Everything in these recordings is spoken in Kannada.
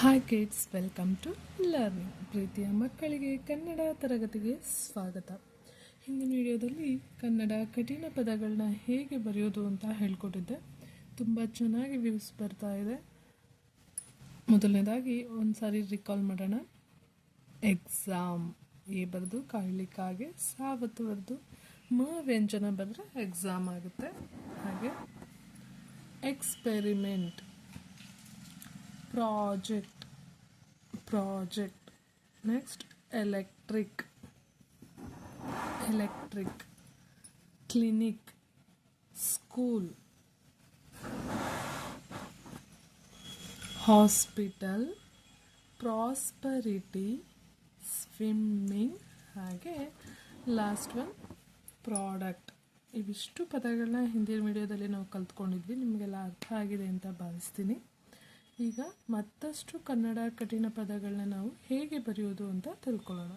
Hi kids welcome to learning ಪ್ರೀತಿಯ ಮಕ್ಕಳಿಗೆ ಕನ್ನಡ ತರಗತಿಗೆ ಸ್ವಾಗತ. ಹಿಂದಿನ ವಿಡಿಯೋದಲ್ಲಿ ಕನ್ನಡ ಕಠಿಣ ಪದಗಳನ್ನ ಹೇಗೆ ಬರೆಯೋದು ಅಂತ ಹೇಳ್ಕೊಟ್ಟಿದ್ದೆ. ತುಂಬ ಚೆನ್ನಾಗಿ ವ್ಯೂಸ್ ಬರ್ತಾ ಇದೆ. ಮೊದಲನೇದಾಗಿ ಒಂದು ಸಾರಿ ರಿಕಾಲ್ ಮಾಡೋಣ. ಎಕ್ಸಾಮ್ ಎ ಬರೆದು ಕಾಯ್ಲಿಕ್ಕಾಗೆ ಸಾವತ್ತು ಬರೆದು ಮ ವ್ಯಂಜನ ಬರೆದ್ರೆ ಎಕ್ಸಾಮ್ ಆಗುತ್ತೆ. ಹಾಗೆ experiment project project. Next, electric. Electric. Clinic. School. Hospital prosperity swimming ಹಾಗೆ ಲಾಸ್ಟ್ ಒನ್ ಪ್ರಾಡಕ್ಟ್ ಇವಿಷ್ಟು ಪದಗಳನ್ನ ಹಿಂದಿನ ವಿಡಿಯೋದಲ್ಲಿ ನಾವು ಕಲ್ತ್ಕೊಂಡಿದ್ವಿ. ನಿಮಗೆಲ್ಲ ಅರ್ಥ ಆಗಿದೆ ಅಂತ ಭಾವಿಸ್ತೀನಿ. ಈಗ ಮತ್ತಷ್ಟು ಕನ್ನಡ ಕಠಿಣ ಪದಗಳನ್ನ ನಾವು ಹೇಗೆ ಬರೆಯೋದು ಅಂತ ತಿಳ್ಕೊಳ್ಳೋಣ.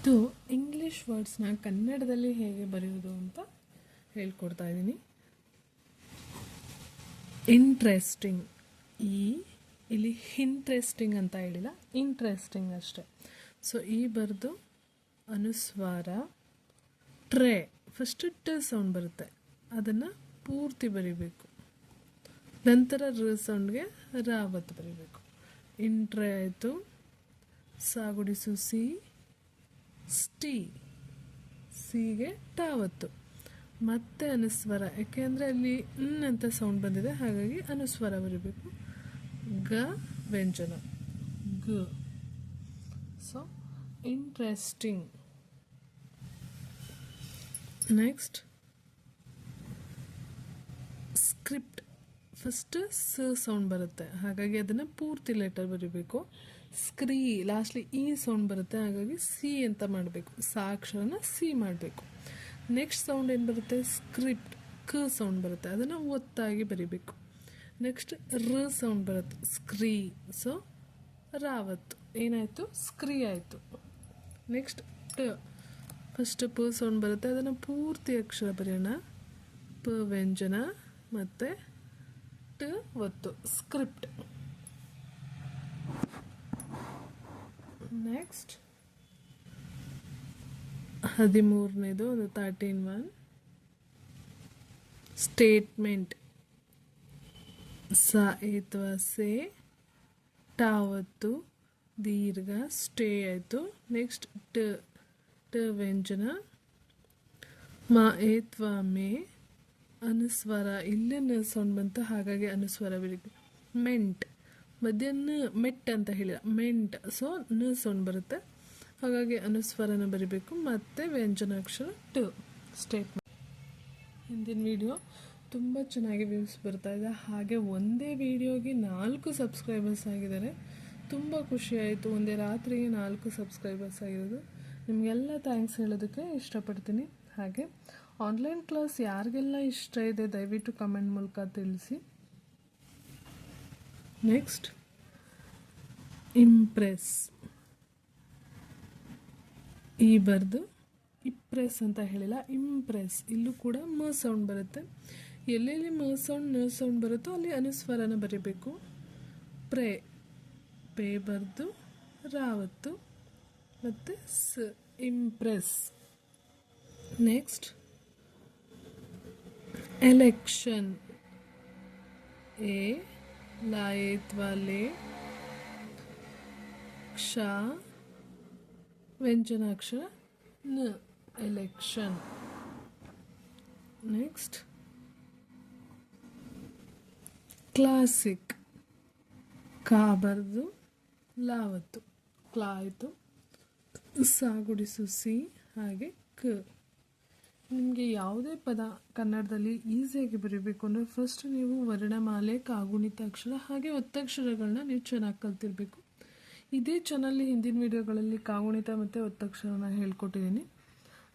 ಇದು ಇಂಗ್ಲಿಷ್ ವರ್ಡ್ಸ್ನ ಕನ್ನಡದಲ್ಲಿ ಹೇಗೆ ಬರೆಯೋದು ಅಂತ ಹೇಳ್ಕೊಡ್ತಾ ಇದ್ದೀನಿ. ಇಂಟ್ರೆಸ್ಟಿಂಗ್. ಈ, ಇಲ್ಲಿ ಇಂಟ್ರೆಸ್ಟಿಂಗ್ ಅಂತ ಹೇಳಿಲ್ಲ, ಇಂಟ್ರೆಸ್ಟಿಂಗ್ ಅಷ್ಟೆ. ಸೊ, ಈ ಬರೆದು ಅನುಸ್ವಾರ, ಟ್ರೇ. ಫಸ್ಟ್ ಟ ಸೌಂಡ್ ಬರುತ್ತೆ. ಅದನ್ನು ಪೂರ್ತಿ ಬರಿಬೇಕು. ನಂತರ ರ ಸೌಂಡ್ಗೆ ರಾವತ್ ಬರೀಬೇಕು. ಇಂಟ್ರೆ ಆಯಿತು. ಸಾಗುಡಿಸು ಸಿ, ಸ್ಟಿ, ಸಿಗೆ ಟಾವತ್ತು ಮತ್ತೆ ಅನುಸ್ವರ ಯಾಕೆಂದರೆ ಅಲ್ಲಿ ಇನ್ ಅಂತ ಸೌಂಡ್ ಬಂದಿದೆ, ಹಾಗಾಗಿ ಅನುಸ್ವರ ಬರೀಬೇಕು. ಗ, ವ್ಯಂಜನ. ಗ. So interesting next script first ಸ ಸೌಂಡ್ ಬರುತ್ತೆ. ಹಾಗಾಗಿ ಅದನ್ನು ಪೂರ್ತಿ ಲೆಟರ್ ಬರೀಬೇಕು. ಸ್ಕ್ರೀ ಲಾಸ್ಟ್ಲಿ ಈ ಸೌಂಡ್ ಬರುತ್ತೆ. ಹಾಗಾಗಿ ಸಿ ಅಂತ ಮಾಡಬೇಕು. ಸಾಕ್ಷರನ ಸಿ ಮಾಡಬೇಕು. ನೆಕ್ಸ್ಟ್ ಸೌಂಡ್ ಏನು ಬರುತ್ತೆ? ಸ್ಕ್ರಿಪ್ಟ್ ಕ ಸೌಂಡ್ ಬರುತ್ತೆ. ಅದನ್ನು ಒತ್ತಾಗಿ ಬರಿಬೇಕು. ನೆಕ್ಸ್ಟ್ ರ ಸೌಂಡ್ ಬರುತ್ತೆ. ಸ್ಕ್ರೀ ಸೊ ರಾವತ್ ಏನಾಯಿತು? ಸ್ಕ್ರೀ ಆಯಿತು. ನೆಕ್ಸ್ಟ್ ಟ ಫಸ್ಟ್ ಪ ಸೌಂಡ್ ಬರುತ್ತೆ. ಅದನ್ನು ಪೂರ್ತಿ ಅಕ್ಷರ ಬರೆಯೋಣ. ಪ ವ್ಯಂಜನ ಮತ್ತು ಟ ಒತ್ತು ಸ್ಕ್ರಿಪ್ಟ್ ನೆಕ್ಸ್ಟ್ ಹದಿಮೂರನೇದು ಅದು ತರ್ಟೀನ್ ಒನ್ ಸ್ಟೇಟ್ಮೆಂಟ್ ಸ ಏತ್ವ ಸೇ ಟಾವತ್ತು ದೀರ್ಘ ಸ್ಟೇ ಆಯಿತು ನೆಕ್ಸ್ಟ್ ಟ ಟ ವ್ಯಂಜನ ಮ ಏತ್ವ ಮೇ ಅನುಸ್ವರ ಇಲ್ಲೇ ನ ಸೌಂಡ್ ಬಂತು ಹಾಗಾಗಿ ಅನುಸ್ವರ ಬಿಡಿ ಮೆಂಟ್, ಮಧ್ಯಾಹ್ನ ಮೆಟ್ ಅಂತ ಹೇಳಿದ ಮೆಂಟ್. ಸೊ ನ ಸೌಂಡ್ ಬರುತ್ತೆ. ಹಾಗಾಗಿ ಅನುಸ್ವರನ ಬರಿಬೇಕು. ಮತ್ತು ವ್ಯಂಜನಾಕ್ಷರ ಟು ಸ್ಟೇಟ್ಮೆಂಟ್ ಹಿಂದಿನ ವಿಡಿಯೋ ತುಂಬ ಚೆನ್ನಾಗಿ ವ್ಯೂಸ್ ಬರ್ತಾ ಇದೆ. ಹಾಗೆ ಒಂದೇ ವಿಡಿಯೋಗೆ ನಾಲ್ಕು ಸಬ್ಸ್ಕ್ರೈಬರ್ಸ್ ಆಗಿದ್ದಾರೆ. ತುಂಬ ಖುಷಿ ಆಯಿತು. ಒಂದೇ ರಾತ್ರಿಗೆ ನಾಲ್ಕು ಸಬ್ಸ್ಕ್ರೈಬರ್ಸ್ ಆಗಿರೋದು. ನಿಮಗೆಲ್ಲ ಥ್ಯಾಂಕ್ಸ್ ಹೇಳೋದಕ್ಕೆ ಇಷ್ಟಪಡ್ತೀನಿ. ಹಾಗೆ ಆನ್ಲೈನ್ ಕ್ಲಾಸ್ ಯಾರಿಗೆಲ್ಲ ಇಷ್ಟ ಇದೆ, ದಯವಿಟ್ಟು ಕಮೆಂಟ್ ಮೂಲಕ ತಿಳಿಸಿ. ನೆಕ್ಸ್ಟ್ ಇಂಪ್ರೆಸ್ ಈ ಬರೆದು ಇಪ್ರೆಸ್ ಅಂತ ಹೇಳಿಲ್ಲ ಇಂಪ್ರೆಸ್ ಇಲ್ಲೂ ಕೂಡ ಮ ಸೌಂಡ್ ಬರುತ್ತೆ. ಎಲ್ಲೆಲ್ಲಿ ಮ ಸೌಂಡ್ನ ಸೌಂಡ್ ಬರುತ್ತೋ ಅಲ್ಲಿ ಅನುಸ್ವರನ ಬರೀಬೇಕು. ಪ್ರೇ, ಪೇ ಬರೆದು ರಾವತ್ತು. ಮತ್ತು ಸ ಇಂಪ್ರೆಸ್ ನೆಕ್ಸ್ಟ್ ಎಲೆಕ್ಷನ್ ಎ ಲಾಯೇತ್ವಾಲೆ ಕ್ಷ ವ್ಯಂಜನಾಕ್ಷರ ನ ಎಲೆಕ್ಷನ್ ನೆಕ್ಸ್ಟ್ ಕ್ಲಾಸಿಕ್ ಕಾ ಬರೆದು ಲಾವತ್ತು ಕ್ಲಾ ಆಯಿತು ಸಾಗುಡಿಸು ಸಿ ಹಾಗೆ ಕ ನಿಮಗೆ ಯಾವುದೇ ಪದ ಕನ್ನಡದಲ್ಲಿ ಈಸಿಯಾಗಿ ಬರೀಬೇಕು ಅಂದರೆ ಫಸ್ಟ್ ನೀವು ವರ್ಣಮಾಲೆ ಕಾಗುಣಿತ ಅಕ್ಷರ ಹಾಗೆ ಒತ್ತಕ್ಷರಗಳನ್ನ ನೀವು ಚೆನ್ನಾಗಿ ಕಲ್ತಿರಬೇಕು. ಇದೇ ಚಾನಲ್ಲಿ ಹಿಂದಿನ ವಿಡಿಯೋಗಳಲ್ಲಿ ಕಾಗುಣಿತ ಮತ್ತು ಒತ್ತಕ್ಷರನ ಹೇಳ್ಕೊಟ್ಟಿದ್ದೀನಿ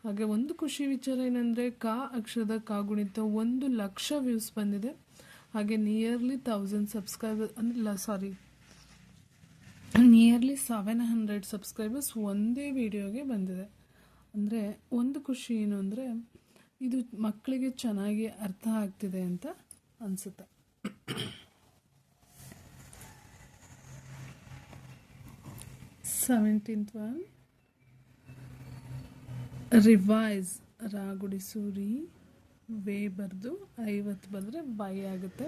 ಹಾಗೆ ಒಂದು ಖುಷಿ ವಿಚಾರ ಏನಂದರೆ ಕಾ ಅಕ್ಷರದ ಕಾಗುಣಿತ ಒಂದು ಲಕ್ಷ ವ್ಯೂಸ್ ಬಂದಿದೆ. ಹಾಗೆ ನಿಯರ್ಲಿ ತೌಸಂಡ್ ಸಬ್ಸ್ಕ್ರೈಬರ್ ಅಂದರೆ sorry nearly seven hundred subscribers ಒಂದೇ ವಿಡಿಯೋಗೆ ಬಂದಿದೆ. ಅಂದರೆ ಒಂದು ಖುಷಿ ಏನು ಅಂದರೆ ಇದು ಮಕ್ಕಳಿಗೆ ಚೆನ್ನಾಗಿ ಅರ್ಥ ಆಗ್ತಿದೆ ಅಂತ ಅನಿಸುತ್ತೆ. ಸೆವೆಂಟೀನ್ತ್ ಒನ್ ರಿವೈಸ್ ರಾಗುಡಿ ಸೂರಿ ವೇ ಬರೆದು, ಐವತ್ತು ಬರೆದ್ರೆ ಬೈ ಆಗುತ್ತೆ.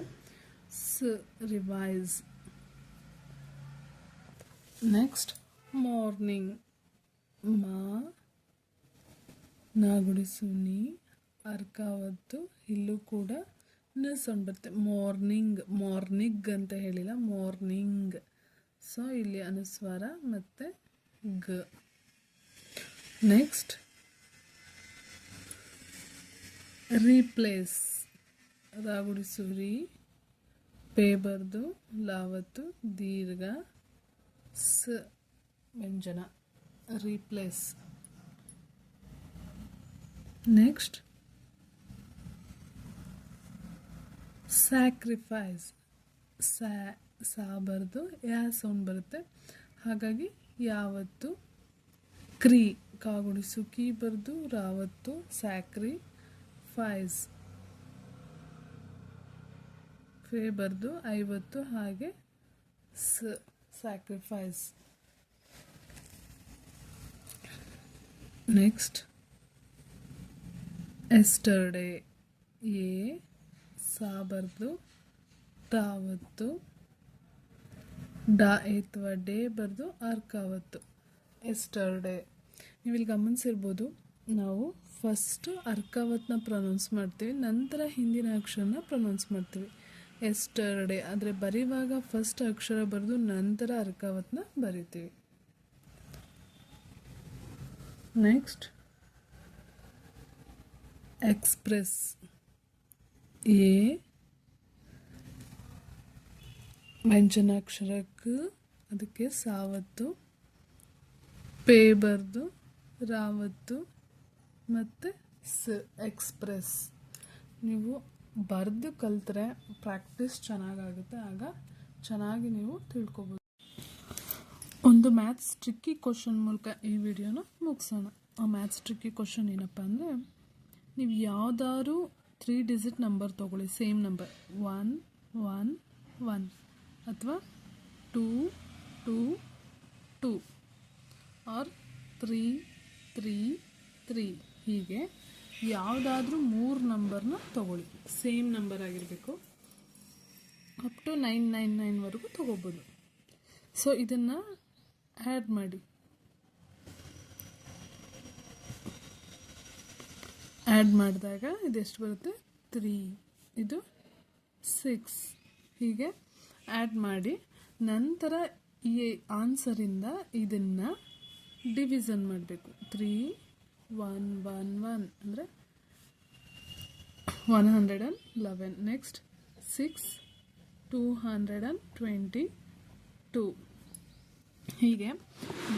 ಸ್ ರಿವೈಸ್ ನೆಕ್ಸ್ಟ್ ಮಾರ್ನಿಂಗ್ ಮಾ ನಾಗುಡಿಸು ನೀ ಅರ್ಕಾವತ್ತು, ಇಲ್ಲೂ ಕೂಡ ನ ಬರುತ್ತೆ ಮಾರ್ನಿಂಗ್ ಮಾರ್ನಿಂಗ್ ಅಂತ ಹೇಳಿಲ್ಲ, ಮಾರ್ನಿಂಗ್. ಸೊ ಇಲ್ಲಿ ಅನುಸ್ವಾರ ಮತ್ತು ಗ. ನೆಕ್ಸ್ಟ್ ರೀಪ್ಲೇಸ್ ರಾಗುಡಿಸು ರೀ ಪೇ ಬರ್ದು ಲಾವತ್ತು, ದೀರ್ಘ, ಸ, ವ್ಯಂಜನ. ರೀಪ್ಲೇಸ್ ನೆಕ್ಸ್ಟ್ ಸ್ಯಾಕ್ರಿಫೈಸ್ ಸ್ಯಾ ಸಾ ಬರ್ದು ಯಾ ಸೌಂಡ್ ಬರುತ್ತೆ. ಹಾಗಾಗಿ ಯಾವತ್ತು ಕ್ರೀ, ಕಾಗುಣಿಸು, ಕೀ ಬರೆದು, ರಾವತ್ತು ಸ್ಯಾಕ್ರಿ ಫೈಸ್. ಫೇ ಬರೆದು, ಐವತ್ತು, ಹಾಗೆ ಸ ಸ್ಯಾಕ್ರಿಫೈಸ್ ನೆಕ್ಸ್ಟ್ ಎಸ್ಟರ್ಡೇ ಎ ಸಾಬರ್ದು, ತಾವತ್ತು, ಡಾ ಏತ್ವ ಡೇ ಬರೆದು ಅರ್ಕಾವತ್ತು ಎಸ್ಟರ್ಡೇ. ನೀವು ಇಲ್ಲಿ ಗಮನಿಸಿರ್ಬೋದು, ನಾವು ಫಸ್ಟು ಅರ್ಕಾವತ್ನ ಪ್ರೊನೌನ್ಸ್ ಮಾಡ್ತೀವಿ, ನಂತರ ಹಿಂದಿನ ಅಕ್ಷರನ ಪ್ರೊನೌನ್ಸ್ ಮಾಡ್ತೀವಿ. ಎಸ್ಟರ್ಡೇ ಆದರೆ ಬರೆಯುವಾಗ ಫಸ್ಟ್ ಅಕ್ಷರ ಬರೆದು ನಂತರ ಅರ್ಕಾವತ್ನ ಬರಿತೀವಿ. Next express. ಎ. ವ್ಯಂಜನಾಕ್ಷರಕ್ಕೆ ಅದಕ್ಕೆ ಸಾವತ್ತು. ಪೇ ಬರ್ದು ರಾವತ್ತು. ಮತ್ತು ಸ. ಎಕ್ಸ್ಪ್ರೆಸ್. ನೀವು ಬರೆದು ಕಲಿತ್ರೆ ಪ್ರಾಕ್ಟೀಸ್ ಚೆನ್ನಾಗಾಗುತ್ತೆ. ಆಗ ಚೆನ್ನಾಗಿ ನೀವು ತಿಳ್ಕೊಬೋದು. ಒಂದು ಮ್ಯಾಥ್ಸ್ ಟ್ರಿಕ್ಕಿ ಕ್ವಶನ್ ಮೂಲಕ ಈ ವಿಡಿಯೋನ ಮುಗಿಸೋಣ. ಆ ಮ್ಯಾಥ್ಸ್ ಟ್ರಿಕ್ಕಿ ಕ್ವಶನ್ ಏನಪ್ಪ ಅಂದರೆ ನೀವು ಯಾವ್ದಾದ್ರು ತ್ರೀ ಡಿಜಿಟ್ ನಂಬರ್ ತೊಗೊಳ್ಳಿ same number one one one ಅಥವಾ two two two or three three three ಹೀಗೆ ಯಾವುದಾದ್ರೂ ಮೂರು ನಂಬರ್ನ ತೊಗೊಳ್ಳಿ. ಸೇಮ್ ನಂಬರ್ ಆಗಿರಬೇಕು. ಅಪ್ ಟು ನೈನ್ ನೈನ್ ನೈನ್ವರೆಗೂ ತೊಗೋಬೋದು. ಸೊ ಇದನ್ನು ಆ್ಯಡ್ ಮಾಡಿ. ಆ್ಯಡ್ ಮಾಡಿದಾಗ ಇದೆಷ್ಟು ಬರುತ್ತೆ? ತ್ರೀ ಇದು ಸಿಕ್ಸ್ ಹೀಗೆ ಆ್ಯಡ್ ಮಾಡಿ ನಂತರ ಈ ಆನ್ಸರಿಂದ ಇದನ್ನು ಡಿವಿಸನ್ ಮಾಡಬೇಕು. ತ್ರೀ ಒನ್ ಒನ್ ಒನ್ ಅಂದರೆ one hundred and eleven next six two hundred and twenty two ಹೀಗೆ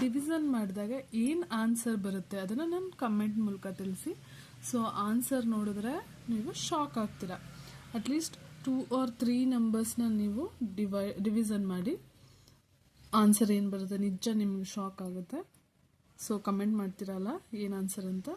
ಡಿವಿಷನ್ ಮಾಡಿದಾಗ ಏನು ಆನ್ಸರ್ ಬರುತ್ತೆ ಅದನ್ನು ನಾನು ಕಮೆಂಟ್ ಮೂಲಕ ತಿಳಿಸಿ. ಸೊ ಆನ್ಸರ್ ನೋಡಿದ್ರೆ ನೀವು ಶಾಕ್ ಆಗ್ತೀರಾ. At least two or three ನಂಬರ್ಸ್ನ ನೀವು ಡಿವೈ ಡಿವಿಷನ್ ಮಾಡಿ ಆನ್ಸರ್ ಏನು ಬರುತ್ತೆ. ನಿಜ ನಿಮ್ಗೆ ಶಾಕ್ ಆಗುತ್ತೆ. ಸೊ ಕಮೆಂಟ್ ಮಾಡ್ತೀರಲ್ಲ, ಏನು ಆನ್ಸರ್ ಅಂತ?